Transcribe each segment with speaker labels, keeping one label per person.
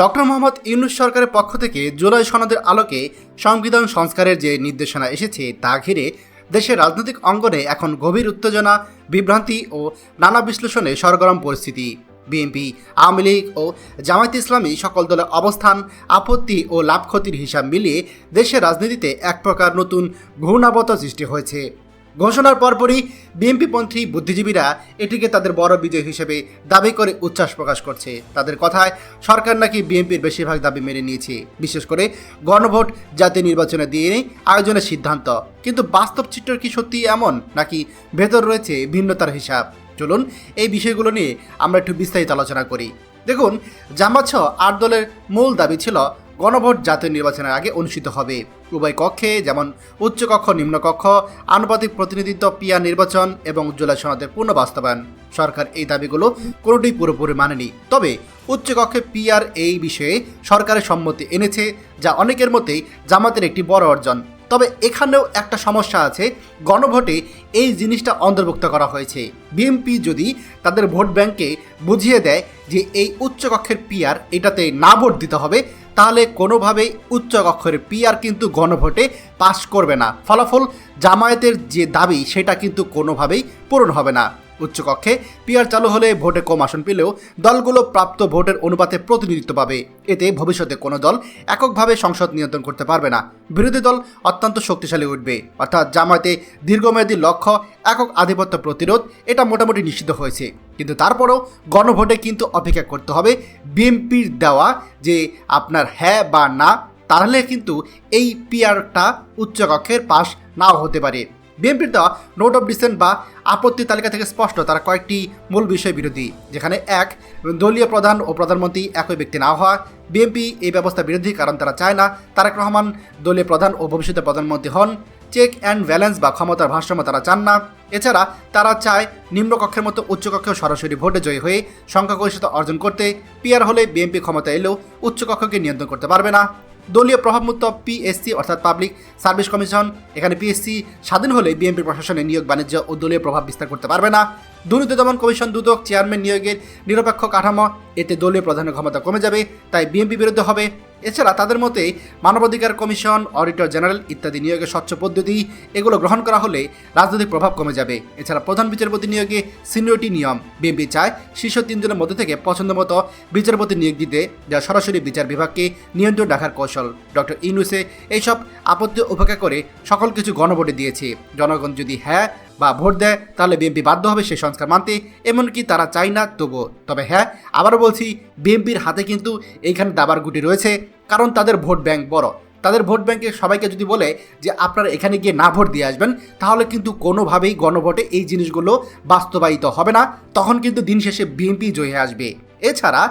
Speaker 1: Doctor Mohammad Yunus সরকারের পক্ষ থেকে জুলাই সনদের আলোকে সংবিধান সংস্কারের যে নির্দেশনা এসেছে তা ঘিরে দেশের রাজনৈতিক অঙ্গনে এখন গভীর উত্তেজনা, বিভ্রান্তি ও নানা বিশ্লেষণে সরগরম পরিস্থিতি। বিএনপি, আওয়ামী লীগ ও জামায়াত ইসলামী সকল দলের অবস্থান, আপত্তি ও লাভ ক্ষতির হিসাব মিলিয়ে দেশের রাজনীতিতে এক প্রকার নতুন ঘূর্ণাবতা সৃষ্টি হয়েছে। ঘোষণার পরপরই বিএনপিপন্থী বুদ্ধিজীবীরা এটিকে তাদের বড় বিজয় হিসেবে দাবি করে উচ্ছ্বাস প্রকাশ করছে। তাদের কথায়, সরকার নাকি বিএনপির বেশিরভাগ দাবি মেনে নিয়েছে। বিশেষ করে গণভোট, জাতীয় নির্বাচনে দিয়ে আয়োজনের সিদ্ধান্ত। কিন্তু বাস্তব চিত্র কি সত্যি এমন, নাকি ভেতর রয়েছে ভিন্নতার হিসাব? চলুন এই বিষয়গুলো নিয়ে আমরা একটু বিস্তারিত আলোচনা করি। দেখুন জামাত সহ আট দলের মূল দাবি ছিল, গণভোট জাতীয় নির্বাচনের আগে অনুষ্ঠিত হবে। উভয় কক্ষে, যেমন উচ্চকক্ষ নিম্নকক্ষ আনুপাতিক প্রতিনিধিত্ব পিয়া নির্বাচন এবং জুলাই সনদের পূর্ণ বাস্তবায়ন। সরকার এই দাবিগুলো কোনোটি পুরোপুরি মানেনি। তবে উচ্চকক্ষে পিয়ার এই বিষয়ে সরকারের সম্মতি এনেছে, যা অনেকের মতেই জামাতের একটি বড় অর্জন। তবে এখানেও একটা সমস্যা আছে। গণভোটে এই জিনিসটা অন্তর্ভুক্ত করা হয়েছে। বিএনপি যদি তাদের ভোট ব্যাংকে বুঝিয়ে দেয় যে এই উচ্চকক্ষের পিয়ার এটাতে না ভোট দিতে হবে, তাহলে কোনোভাবেই উচ্চ কক্ষের পিআর কিন্তু গণভোটে পাশ করবে না। ফলাফল জামায়াতের যে দাবি, সেটা কিন্তু কোনোভাবেই পূরণ হবে না। উচ্চকক্ষে পিআর চালু হলে ভোটে কম আসন পেলেও দলগুলো প্রাপ্ত ভোটের অনুপাতে প্রতিনিধিত্ব পাবে। এতে ভবিষ্যতে কোনো দল এককভাবে সংসদ নিয়ন্ত্রণ করতে পারবে না। বিরোধী দল অত্যন্ত শক্তিশালী উঠবে। অর্থাৎ জামায়াতে দীর্ঘমেয়াদী লক্ষ্য একক আধিপত্য প্রতিরোধ, এটা মোটামুটি নিষিদ্ধ হয়েছে। কিন্তু তারপরেও গণভোটে কিন্তু অপেক্ষা করতে হবে বিএনপির দেওয়া যে আপনার হ্যাঁ বা না, তাহলে কিন্তু এই পিআরটা উচ্চকক্ষের পাশ নাও হতে পারে। বিএনপির দেওয়া নোট অফ ডিসেন্ট বা আপত্তি তালিকা থেকে স্পষ্ট তারা কয়েকটি মূল বিষয় বিরোধী, যেখানে এক, দলীয় প্রধান ও প্রধানমন্ত্রী একই ব্যক্তি না হওয়া, বিএনপি এই ব্যবস্থা বিরোধী কারণ তারা চায় না, তারেক রহমান দলীয় প্রধান ও ভবিষ্যতে প্রধানমন্ত্রী হন, চেক অ্যান্ড ব্যালেন্স বা ক্ষমতার ভারসাম্য তারা চান না, এছাড়া তারা চায় নিম্নকক্ষের মতো উচ্চকক্ষেও সরাসরি ভোটে জয়ী হয়ে সংখ্যাগরিষ্ঠতা অর্জন করতে, পিআর হলে বিএনপি ক্ষমতা এলেও উচ্চকক্ষকে নিয়ন্ত্রণ করতে পারবে না। দলীয় প্রভাবমুক্ত পিএসসি অর্থাৎ পাবলিক সার্ভিস কমিশন এখানে পিএসসি স্বাধীন হলে বিএনপি প্রশাসনে নিয়োগ বাণিজ্য ও দলীয় প্রভাব বিস্তার করতে পারবে না। দুর্নীতি দমন কমিশন দুদক চেয়ারম্যান নিয়োগের নিরপেক্ষ কাঠামো, এতে দলীয় প্রধানের ক্ষমতা কমে যাবে, তাই বিএনপি বিরুদ্ধে হবে এছাড়া তাদের মতে মানবাধিকার কমিশন, অডিটর জেনারেল ইত্যাদি নিয়োগের স্বচ্ছ পদ্ধতি, এগুলো গ্রহণ করা হলে রাজনৈতিক প্রভাব কমে যাবে। এছাড়া প্রধান বিচারপতি নিয়োগে সিনিয়রিটি নিয়ম, বিএনপি চায় শীর্ষ তিনজনের মধ্যে থেকে পছন্দ মতো বিচারপতি নিয়োগ দিতে, যা সরাসরি বিচার বিভাগকে নিয়ন্ত্রণ রাখার কৌশল। ডক্টর ইনুসে এইসব আপত্তি উপেক্ষা করে সকল কিছু গণভোটে দিয়েছে। জনগণ যদি হ্যাঁ বা ভোট দেয়, তাহলে বিএনপি বাধ্য হবে সেই সংস্কার মানতে, এমনকি তারা চায় না তবুও। তবে হ্যাঁ আবারও বলছি, বিএনপির হাতে কিন্তু এইখানে দাবার গুটি রয়েছে। কারণ তাদের ভোট ব্যাংক বড়। তাদের ভোট ব্যাংকে সবাইকে যদি বলে যে আপনারা এখানে গিয়ে না ভোট দিয়ে আসবেন, তাহলে কিন্তু কোনোভাবেই গণভোটে এই জিনিসগুলো বাস্তবায়িত হবে না। তখন কিন্তু দিন শেষে বিএনপি জয়ে আসবে। এছাড়া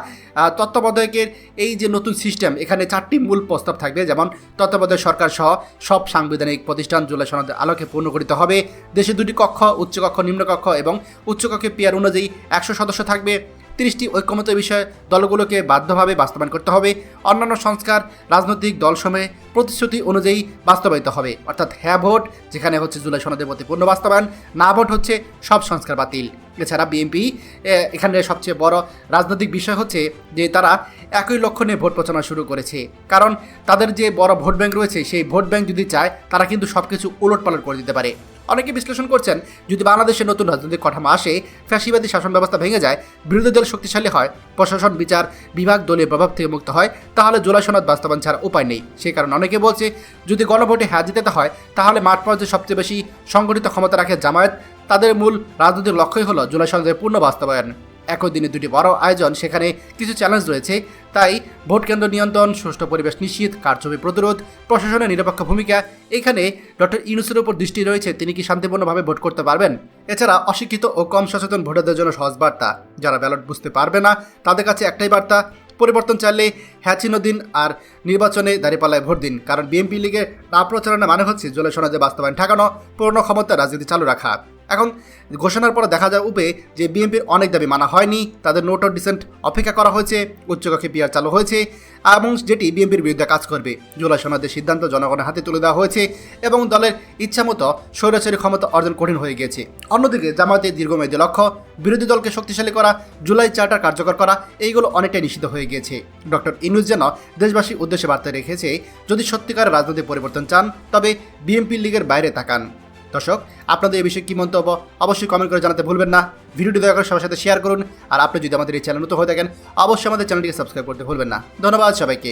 Speaker 1: তত্ত্বাবধায়কের এই যে নতুন সিস্টেম, এখানে চারটি মূল প্রস্তাব থাকবে। যেমন, তত্ত্বাবধায়ক সরকার সহ সব সাংবিধানিক প্রতিষ্ঠান জুলাই সনদের আলোকে পূর্ণ করিতে হবে। দেশে দুটি কক্ষ, উচ্চকক্ষ, নিম্নকক্ষ এবং উচ্চকক্ষে পিয়ার অনুযায়ী একশো সদস্য থাকবে। তিরিশটি ঐক্যমত বিষয়ে দলগুলোকে বাধ্যভাবে বাস্তবায়ন করতে হবে। অন্যান্য সংস্কার, রাজনৈতিক দলসমূহে প্রতিশ্রুতি অনুযায়ী বাস্তবায়িত হবে। অর্থাৎ হ্যাঁ ভোট, যেখানে হচ্ছে জুলাই সনদের প্রতি পূর্ণ বাস্তবায়ন, না ভোট হচ্ছে সব সংস্কার বাতিল। এছাড়া বিএনপি এখানে সবচেয়ে বড় রাজনৈতিক বিষয় হচ্ছে যে তারা একই লক্ষ্য নিয়ে ভোট প্রচারণা শুরু করেছে। কারণ তাদের যে বড় ভোট ব্যাংক রয়েছে, সেই ভোট ব্যাংক যদি চায়, তারা কিন্তু সব কিছু উলটপালট করে দিতে পারে। অনেকে বিশ্লেষণ করছেন, যদি বাংলাদেশে নতুন রাজনৈতিক কাঠামো আসে, ফ্যাসিবাদী শাসন ব্যবস্থা ভেঙে যায়, বিরোধী দল শক্তিশালী হয়, প্রশাসন, বিচার বিভাগ, দলীয় প্রভাব থেকে মুক্ত হয়, তাহলে জোলাই বাস্তবায়ন ছাড়া উপায় নেই। সেই কারণে অনেকে বলছে, যদি গণভোটে হ্যাঁ জিতাতে হয়, তাহলে মাঠ পর্যায়ে সবচেয়ে বেশি সংগঠিত ক্ষমতা রাখে জামায়াত। তাদের মূল রাজনৈতিক লক্ষ্যই হলো জুলাই সনদের পূর্ণ বাস্তবায়ন। একই দিনে দুটি বড় আয়োজন, সেখানে কিছু চ্যালেঞ্জ রয়েছে। তাই ভোট কেন্দ্র নিয়ন্ত্রণ, সুষ্ঠু পরিবেশ নিশ্চিত, কারচুপি প্রতিরোধ, প্রশাসনের নিরপেক্ষ ভূমিকা। এখানে ডক্টর ইউনুসের উপর দৃষ্টি রয়েছে, তিনি কি শান্তিপূর্ণভাবে ভোট করতে পারবেন? এছাড়া অশিক্ষিত ও কম সচেতন ভোটারদের জন্য সহজ বার্তা। যারা ব্যালট বুঝতে পারবে না, তাদের কাছে একটাই বার্তা, পরিবর্তন চাইলে হ্যাঁ চিহ্ন দিন আর নির্বাচনে দাঁড়িপাল্লায় ভোট দিন। কারণ বিএনপি লিগের না প্রচারণা মানে হচ্ছে জলে সনদে বাস্তবায়ন ঠেকানো, পুরনো ক্ষমতা রাজনীতি চালু রাখা। এখন ঘোষণার পর দেখা যায় উপে যে বিএনপির অনেক দাবি মানা হয়নি, তাদের নোট অফ ডিসেন্ট অপেক্ষা করা হয়েছে উচ্চকক্ষে পিআর চালু হয়েছে, এবং যেটি বিএনপির বিরুদ্ধে কাজ করবে। জুলাই সনদের সিদ্ধান্ত জনগণের হাতে তুলে দেওয়া হয়েছে এবং দলের ইচ্ছামতো স্বৈরাচারী ক্ষমতা অর্জন কঠিন হয়ে গিয়েছে। অন্যদিকে জামায়াতের দীর্ঘমেয়াদী লক্ষ্য, বিরোধী দলকে শক্তিশালী করা, জুলাই চার্টার কার্যকর করা, এইগুলো অনেকটাই নিষিদ্ধ হয়ে গিয়েছে। ডক্টর ইনুজ যেন দেশবাসীর উদ্দেশ্যে বার্তা রেখেছে, যদি সত্যিকার রাজনৈতিক পরিবর্তন চান, তবে বিএনপি লীগের বাইরে তাকান। দর্শক, আপনাদের এই বিষয়ে কী মন্তব্য অবশ্যই কমেন্ট করে জানাতে ভুলবেন না। ভিডিওটি দয়া করে সবার সাথে শেয়ার করুন। আর আপনি যদি আমাদের এই চ্যানেল নতুন হয়ে থাকেন, অবশ্যই আমাদের চ্যানেলটিকে সাবস্ক্রাইব করতে ভুলবেন না। ধন্যবাদ সবাইকে।